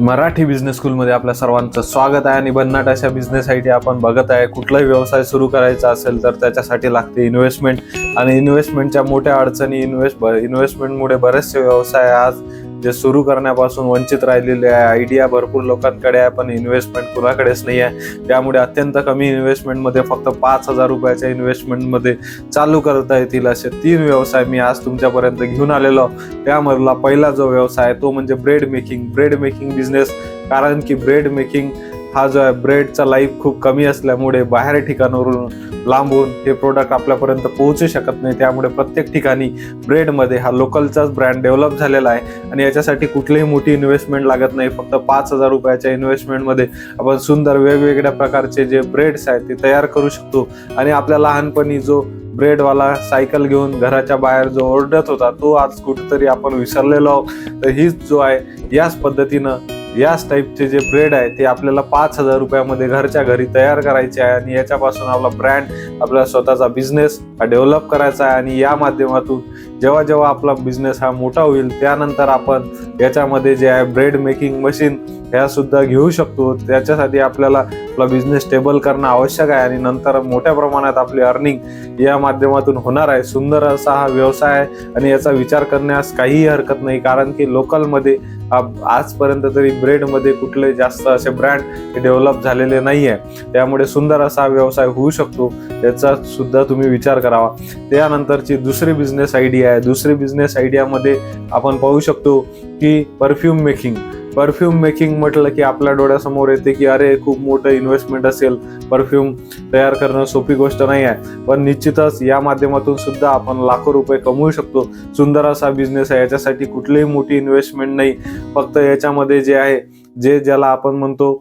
Marathi business स्कूलमध्ये आपल्या सर्वांचं स्वागत आहे आणि भन्नाट अशा बिझनेससाठी आपण बघत आहे. कुठलाही व्यवसाय सुरू करायचा असेल तर त्याच्यासाठी लागते इन्व्हेस्टमेंट आणि इन्व्हेस्टमेंटच्या मोठ्या अडचणी इन्व्हेस्ट इन्व्हेस्टमेंटमुळे बरेचसे व्यवसाय आज जे सुरू करण्यापासून वंचित राहिलेले आहे आयडिया भरपूर लोकांकडे आहे पण इन्व्हेस्टमेंट कुणाकडेच नाही आहे. त्यामुळे अत्यंत कमी इन्व्हेस्टमेंटमध्ये फक्त पाच हजार रुपयाच्या इन्व्हेस्टमेंटमध्ये चालू करता येतील असे तीन व्यवसाय मी आज तुमच्यापर्यंत घेऊन आलेलो त्यामधला पहिला जो व्यवसाय आहे तो म्हणजे bread making bread making business कारण की ब्रेड मेकिंग हा जो आहे ब्रेडचा लाईफ खूप कमी असल्यामुळे बाहेर ठिकाणावरून लांबून हे प्रोडक्ट आपल्यापर्यंत पोहोचू शकत नाही. त्यामुळे प्रत्येक ठिकाणी ब्रेडमध्ये हा लोकलचाच ब्रँड डेव्हलप झालेला आहे. आणि याच्यासाठी कुठलीही मोठी इन्व्हेस्टमेंट लागत नाही. फक्त पाच हजार रुपयाच्या इन्व्हेस्टमेंटमध्ये आपण सुंदर वेगवेगळ्या प्रकारचे जे ब्रेड्स आहेत ते तयार करू शकतो. आणि आपल्या लहानपणी जो ब्रेडवाला सायकल घेऊन घराच्या बाहेर जो ओरडत होता तो आज कुठेतरी आपण विसरलेलो आहोत. तर हीच जो आहे याच पद्धतीनं याच टाईपचे जे ब्रेड आहे ते आपल्याला पाच हजार रुपयामध्ये घरच्या घरी तयार करायचे आहे आणि याच्यापासून आपला ब्रँड आपला स्वतःचा बिझनेस हा डेव्हलप करायचा आहे आणि या माध्यमातून जेव्हा जेव्हा आपला बिझनेस हा मोठा होईल त्यानंतर आपण याच्यामध्ये जे आहे ब्रेड मेकिंग मशीन ह्या सुद्धा घेऊ शकतो. त्याच्यासाठी आपल्याला आपला बिझनेस स्टेबल करणं आवश्यक आहे आणि नंतर मोठ्या प्रमाणात आपली अर्निंग या माध्यमातून होणार आहे. सुंदर असा हा व्यवसाय आहे आणि याचा विचार करण्यास काहीही हरकत नाही कारण की लोकलमध्ये आजपर्यंत तरी ब्रेडमध्ये कुठले जास्त असे ब्रँड डेव्हलप झालेले नाही आहे त्यामुळे सुंदर असा व्यवसाय होऊ शकतो याचा सुद्धा तुम्ही विचार करावा. त्यानंतरची दुसरी बिझनेस आयडिया आहे. दुसरी बिझनेस आयडियामध्ये आपण पाहू शकतो की परफ्यूम मेकिंग परफ्यूम मेकिंग म्हटलं की आपल्या डोळ्यासमोर येते की अरे खूप मोठं इन्व्हेस्टमेंट असेल. परफ्यूम तयार करणं सोपी गोष्ट नाही आहे. पण निश्चितच या माध्यमातून सुद्धा आपण लाखो रुपये कमवू शकतो. सुंदर असा बिझनेस आहे. याच्यासाठी कुठलीही मोठी इन्व्हेस्टमेंट नाही. फक्त याच्यामध्ये जे आहे जे ज्याला आपण म्हणतो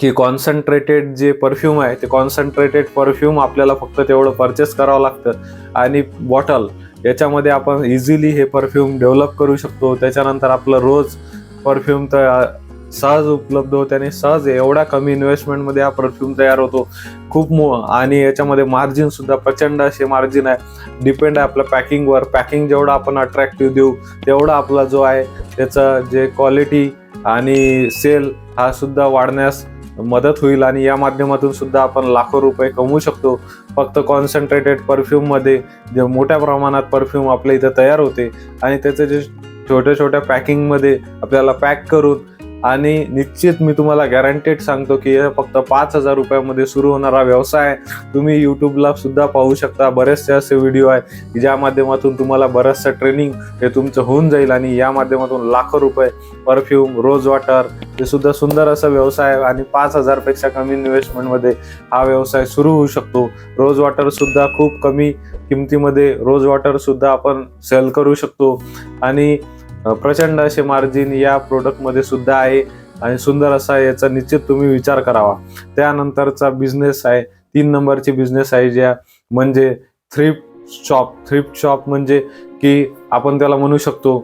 की कॉन्सन्ट्रेटेड जे परफ्यूम आहे ते कॉन्सन्ट्रेटेड परफ्यूम आपल्याला फक्त तेवढं परचेस करावं लागतं. आणि बॉटल याच्यामध्ये आपण इझिली हे परफ्यूम डेव्हलप करू शकतो. त्याच्यानंतर आपलं रोज परफ्यूम तर सहज उपलब्ध होते आणि सहज एवढ्या कमी इन्व्हेस्टमेंटमध्ये हा परफ्यूम तयार होतो. खूप मो आणि याच्यामध्ये मार्जिन सुद्धा प्रचंड असे मार्जिन आहे. डिपेंड आहे आपल्या पॅकिंगवर पॅकिंग जेवढं आपण अट्रॅक्टिव्ह देऊ तेवढा आपला जो आहे त्याचं जे क्वालिटी आणि सेल हा सुद्धा वाढण्यास मदत होईल आणि या माध्यमातून सुद्धा आपण लाखो रुपये कमवू शकतो. फक्त कॉन्सन्ट्रेटेड परफ्यूममध्ये जे मोठ्या प्रमाणात परफ्यूम आपल्या इथं तयार होते. आणि त्याचे जे छोट्या छोट्या पॅकिंगमध्ये आपल्याला पॅक करून आणि निश्चित मी तुम्हाला गॅरंटेड सांगतो की हे फक्त पाच हजार रुपयामध्ये सुरू होणारा व्यवसाय आहे तुम्ही युट्यूबला सुद्धा पाहू शकता. बरेचसे असे व्हिडिओ आहेत की ज्या माध्यमातून तुम्हाला बरंचसं ट्रेनिंग हे तुमचं होऊन जाईल आणि या माध्यमातून लाखो रुपये परफ्यूम रोज वॉटर हे सुद्धा सुंदर असा व्यवसाय आहे आणि पाच हजारपेक्षा कमी इन्व्हेस्टमेंटमध्ये हा व्यवसाय सुरू होऊ शकतो. रोज वॉटर सुद्धा खूप कमी किमतीमध्ये रोज वॉटर सुद्धा आपण सेल करू शकतो. आणि प्रचंड असे मार्जिन या प्रोडक्टमध्ये सुद्धा आहे आणि सुंदर असा याचा निश्चित तुम्ही विचार करावा. त्यानंतरचा बिझनेस आहे तीन नंबरची बिझनेस आहे ज्या म्हणजे थ्रिफ्ट शॉप थ्रिफ्ट शॉप म्हणजे की आपण त्याला म्हणू शकतो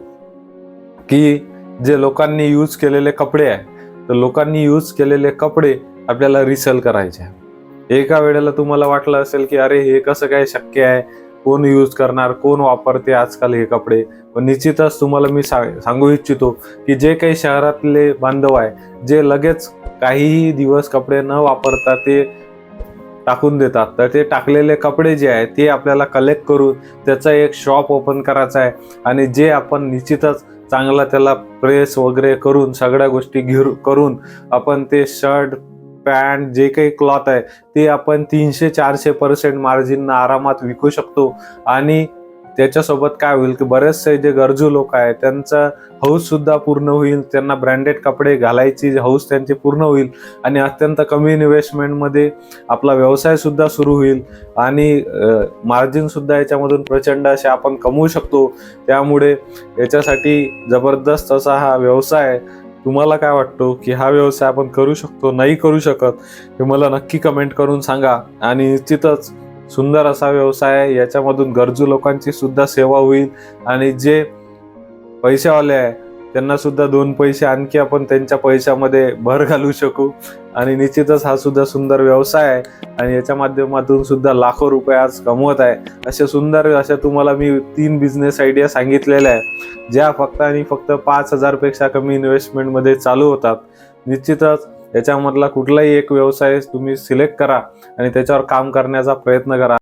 की जे लोकांनी यूज केलेले कपडे आहे तर लोकांनी यूज केलेले कपडे आपल्याला रिसेल करायचे एका वेळेला तुम्हाला वाटलं असेल की अरे हे कसं काय शक्य आहे? कोण यूज करणार कोण वापरते आजकाल हे कपडे? पण निश्चितच तुम्हाला मी सांगू इच्छितो की जे काही शहरातले बांधव आहे जे लगेच काहीही दिवस कपडे न वापरता ते टाकून देतात. तर ते टाकलेले कपडे जे आहे ते आपल्याला कलेक्ट करून त्याचा एक शॉप ओपन करायचा आहे आणि जे आपण निश्चितच चांगला त्याला प्रेस वगैरे करून सगळ्या गोष्टी घेऊ करून आपण ते शर्ट पॅन्ट जे काही क्लॉथ आहे ते आपण तीनशे चारशे पर्सेंट मार्जिन आरामात विकू शकतो. आणि त्याच्यासोबत काय होईल की बरेचसे जे गरजू लोक आहेत त्यांचा हौस सुद्धा पूर्ण होईल त्यांना ब्रँडेड कपडे घालायची हौस त्यांची पूर्ण होईल आणि अत्यंत कमी इन्व्हेस्टमेंटमध्ये आपला व्यवसाय सुद्धा सुरू होईल. आणि मार्जिन सुद्धा याच्यामधून प्रचंड असे आपण कमवू शकतो. त्यामुळे याच्यासाठी जबरदस्त असा हा व्यवसाय आहे. तुम्हाला काय वाटतो की हा व्यवसाय आपण करू शकतो नाही करू शकत हे मला नक्की कमेंट करून सांगा. आणि निश्चितच सुंदर असा व्यवसाय आहे याच्यामधून गरजू लोकांची सुद्धा सेवा होईल. आणि जे पैसेवाले आहे त्यांना सुद्धा दोन पैसे आणखी आपण त्यांच्या पैशामध्ये भर घालू शकू. आणि निश्चितच हा सुद्धा सुंदर व्यवसाय आहे. आणि याच्या माध्यमातून सुद्धा लाखो रुपये आज कमवत आहे. असे सुंदर अशा तुम्हाला मी तीन बिझनेस आयडिया सांगितलेल्या आहे ज्या फक्त आणि फक्त पाच हजारपेक्षा कमी इन्व्हेस्टमेंटमध्ये चालू होतात. निश्चितच याच्यामधला कुठलाही एक व्यवसाय तुम्ही सिलेक्ट करा आणि त्याच्यावर काम करण्याचा प्रयत्न करा.